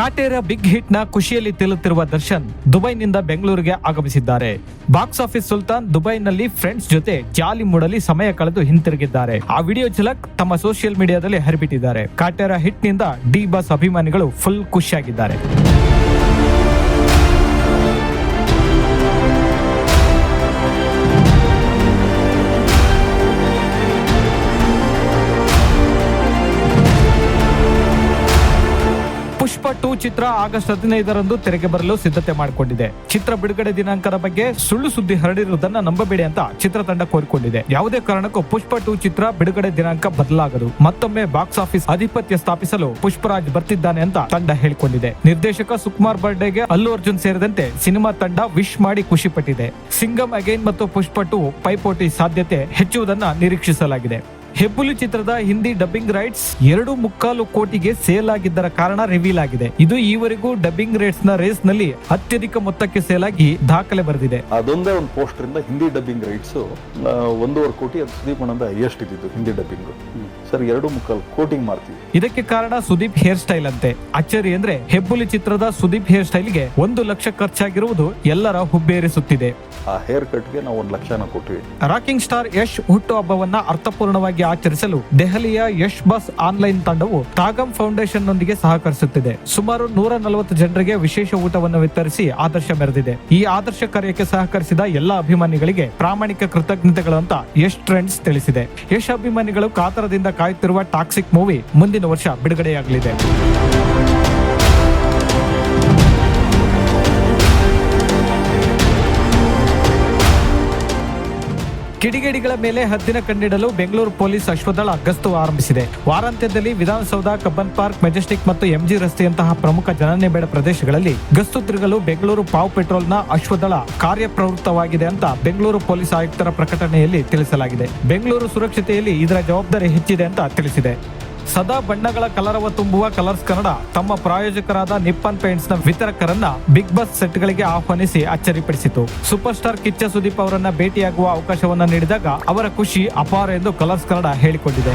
Kaatera big ಹಿಟ್ನ ಖುಷಿಯಲ್ಲಿ ತೆಲುತ್ತಿರುವ ದರ್ಶನ್ ದುಬೈನಿಂದ ಬೆಂಗಳೂರಿಗೆ ಆಗಮಿಸಿದ್ದಾರೆ. ಬಾಕ್ಸ್ ಆಫೀಸ್ ಸುಲ್ತಾನ್ ದುಬೈನಲ್ಲಿ ಫ್ರೆಂಡ್ಸ್ ಜೊತೆ ಜಾಲಿ ಮೂಡಲಿ ಸಮಯ ಕಳೆದು ಹಿಂತಿರುಗಿದ್ದಾರೆ. ಆ ವಿಡಿಯೋ ಚಲಕ್ ತಮ್ಮ ಸೋಷಿಯಲ್ ಮೀಡಿಯಾದಲ್ಲಿ ಹರಿಬಿಟ್ಟಿದ್ದಾರೆ. ಕಾಟೇರ ಹಿಟ್ನಿಂದ ಡಿ ಬಾಸ್ ಅಭಿಮಾನಿಗಳು ಫುಲ್ ಖುಷಿಯಾಗಿದ್ದಾರೆ. ಪುಷ್ಪ ಟೂ ಚಿತ್ರ ಆಗಸ್ಟ್ ಹದಿನೈದರಂದು ತೆರೆಗೆ ಬರಲು ಸಿದ್ಧತೆ ಮಾಡಿಕೊಂಡಿದೆ. ಚಿತ್ರ ಬಿಡುಗಡೆ ದಿನಾಂಕದ ಬಗ್ಗೆ ಸುಳ್ಳು ಸುದ್ದಿ ಹರಡಿರುವುದನ್ನ ನಂಬಬೇಡಿ ಅಂತ ಚಿತ್ರತಂಡ ಕೋರಿಕೊಂಡಿದೆ. ಯಾವುದೇ ಕಾರಣಕ್ಕೂ ಪುಷ್ಪ ಟೂ ಚಿತ್ರ ಬಿಡುಗಡೆ ದಿನಾಂಕ ಬದಲಾಗದು. ಮತ್ತೊಮ್ಮೆ ಬಾಕ್ಸ್ ಆಫೀಸ್ ಆಧಿಪತ್ಯ ಸ್ಥಾಪಿಸಲು ಪುಷ್ಪರಾಜ್ ಬರ್ತಿದ್ದಾನೆ ಅಂತ ತಂಡ ಹೇಳಿಕೊಂಡಿದೆ. ನಿರ್ದೇಶಕ ಸುಕುಮಾರ್ ಬರ್ಡೇಗೆ ಅಲ್ಲು ಅರ್ಜುನ್ ಸೇರಿದಂತೆ ಸಿನಿಮಾ ತಂಡ ವಿಶ್ ಮಾಡಿ ಖುಷಿ ಪಟ್ಟಿದೆ. ಸಿಂಗಮ್ ಅಗೈನ್ ಮತ್ತು ಪುಷ್ಪ ಟು ಪೈಪೋಟಿ ಸಾಧ್ಯತೆ ಹೆಚ್ಚುವುದನ್ನ ನಿರೀಕ್ಷಿಸಲಾಗಿದೆ. ಹೆಬ್ಬುಲಿ ಚಿತ್ರದ ಹಿಂದಿ ಡಬ್ಬಿಂಗ್ ರೈಟ್ಸ್ ಎರಡು ಮುಕ್ಕಾಲು ಕೋಟಿಗೆ ಸೇಲ್ ಆಗಿದ್ದರ ಕಾರಣ ರಿವೀಲ್ ಆಗಿದೆ. ಇದು ಈವರೆಗೂ ಡಬ್ಬಿಂಗ್ ರೇಟ್ಸ್ನ ರೇಸ್ನಲ್ಲಿ ಅತ್ಯಧಿಕ ಮೊತ್ತಕ್ಕೆ ಸೇಲ್ ಆಗಿ ದಾಖಲೆ ಬರೆದಿದೆ. ಅದೊಂದೇ ಒಂದು ಪೋಸ್ಟರ್ ಇಂದ ಹಿಂದಿ ಡಬ್ಬಿಂಗ್ ರೈಟ್ಸ್ ಒಂದೂವರೆ ಕೋಟಿ ಅದು ಸುದೀಪ್ ಅಣ್ಣಂದ ಹೈಯೆಸ್ಟ್ ಇದ್ದಿದ್ದು ಹಿಂದಿ ಡಬ್ಬಿಂಗ್. ಸರ್ ಎರಡು ಮುಕ್ಕಾಲು ಕೋಟಿಂಗ್ ಮಾಡ್ತೀವಿ ಇದಕ್ಕೆ ಕಾರಣ ಸುದೀಪ್ ಹೇರ್ ಸ್ಟೈಲ್ ಅಂತೆ. ಅಚ್ಚರಿ ಅಂದ್ರೆ ಹೆಬ್ಬುಲಿ ಚಿತ್ರದ ಸುದೀಪ್ ಹೇರ್ ಸ್ಟೈಲ್ಗೆ ಒಂದು ಲಕ್ಷ ಖರ್ಚಾಗಿರುವುದು ಎಲ್ಲರ ಹುಬ್ಬೇರಿಸುತ್ತಿದೆ. ಆ ಹೇರ್ ಕಟ್ಗೆ ನಾವು ಒಂದು ಲಕ್ಷನ ಕೊಟ್ಟಿವಿ ರಾಕಿಂಗ್ ಸ್ಟಾರ್ ಯಶ್ ಹುಟ್ಟು ಹಬ್ಬವನ್ನ ಅರ್ಥಪೂರ್ಣವಾಗಿ ಆಚರಿಸಲು ದೆಹಲಿಯ ಯಶ್ ಬಸ್ ಆನ್ಲೈನ್ ತಂಡವು ತಾಗಂ ಫೌಂಡೇಶನ್ ನೊಂದಿಗೆ ಸಹಕರಿಸುತ್ತಿದೆ. ಸುಮಾರು ನೂರ ನಲವತ್ತು ಜನರಿಗೆ ವಿಶೇಷ ಊಟವನ್ನು ವಿತರಿಸಿ ಆದರ್ಶ ಮೆರೆದಿದೆ. ಈ ಆದರ್ಶ ಕಾರ್ಯಕ್ಕೆ ಸಹಕರಿಸಿದ ಎಲ್ಲಾ ಅಭಿಮಾನಿಗಳಿಗೆ ಪ್ರಾಮಾಣಿಕ ಕೃತಜ್ಞತೆಗಳು ಅಂತ ಯಶ್ ಟ್ರೆಂಡ್ಸ್ ತಿಳಿಸಿದೆ. ಯಶ್ ಅಭಿಮಾನಿಗಳು ಕಾತರದಿಂದ ಕಾಯುತ್ತಿರುವ ಟಾಕ್ಸಿಕ್ ಮೂವಿ ಮುಂದಿನ ವರ್ಷ ಬಿಡುಗಡೆಯಾಗಲಿದೆ. ಕಿಡಿಗೇಡಿಗಳ ಮೇಲೆ ಹದ್ದಿನ ಕಂಡಿಡಲು ಬೆಂಗಳೂರು ಪೊಲೀಸ್ ಅಶ್ವದಳ ಗಸ್ತು ಆರಂಭಿಸಿದೆ. ವಾರಾಂತ್ಯದಲ್ಲಿ ವಿಧಾನಸೌಧ, ಕಬ್ಬನ್ ಪಾರ್ಕ್, ಮೆಜೆಸ್ಟಿಕ್ ಮತ್ತು ಎಂಜಿ ರಸ್ತೆಯಂತಹ ಪ್ರಮುಖ ಜನನಿಬಿಡ ಪ್ರದೇಶಗಳಲ್ಲಿ ಗಸ್ತು ತಿರುಗಲು ಬೆಂಗಳೂರು ಪಾವ್ ಪೆಟ್ರೋಲ್ನ ಅಶ್ವದಳ ಕಾರ್ಯಪ್ರವೃತ್ತವಾಗಿದೆ ಅಂತ ಬೆಂಗಳೂರು ಪೊಲೀಸ್ ಆಯುಕ್ತರ ಪ್ರಕಟಣೆಯಲ್ಲಿ ತಿಳಿಸಲಾಗಿದೆ. ಬೆಂಗಳೂರು ಸುರಕ್ಷತೆಯಲ್ಲಿ ಇದರ ಜವಾಬ್ದಾರಿ ಹೆಚ್ಚಿದೆ ಅಂತ ತಿಳಿಸಿದೆ. ಸದಾ ಬಣ್ಣಗಳ ಕಲರವ ತುಂಬುವ ಕಲರ್ಸ್ ಕನ್ನಡ, ತಮ್ಮ ಪ್ರಾಯೋಜಕರಾದ ನಿಪ್ಪನ್ ಪೇಂಟ್ಸ್ನ ವಿತರಕರನ್ನ ಬಿಗ್ ಬಾಸ್ ಸೆಟ್ಗಳಿಗೆ ಆಹ್ವಾನಿಸಿ ಅಚ್ಚರಿಪಡಿಸಿತು. ಸೂಪರ್ ಸ್ಟಾರ್ ಕಿಚ್ಚ ಸುದೀಪ್ ಅವರನ್ನ ಭೇಟಿಯಾಗುವ ಅವಕಾಶವನ್ನ ನೀಡಿದಾಗ ಅವರ ಖುಷಿ ಅಪಾರ ಎಂದು ಕಲರ್ಸ್ ಕನ್ನಡ ಹೇಳಿಕೊಂಡಿದೆ.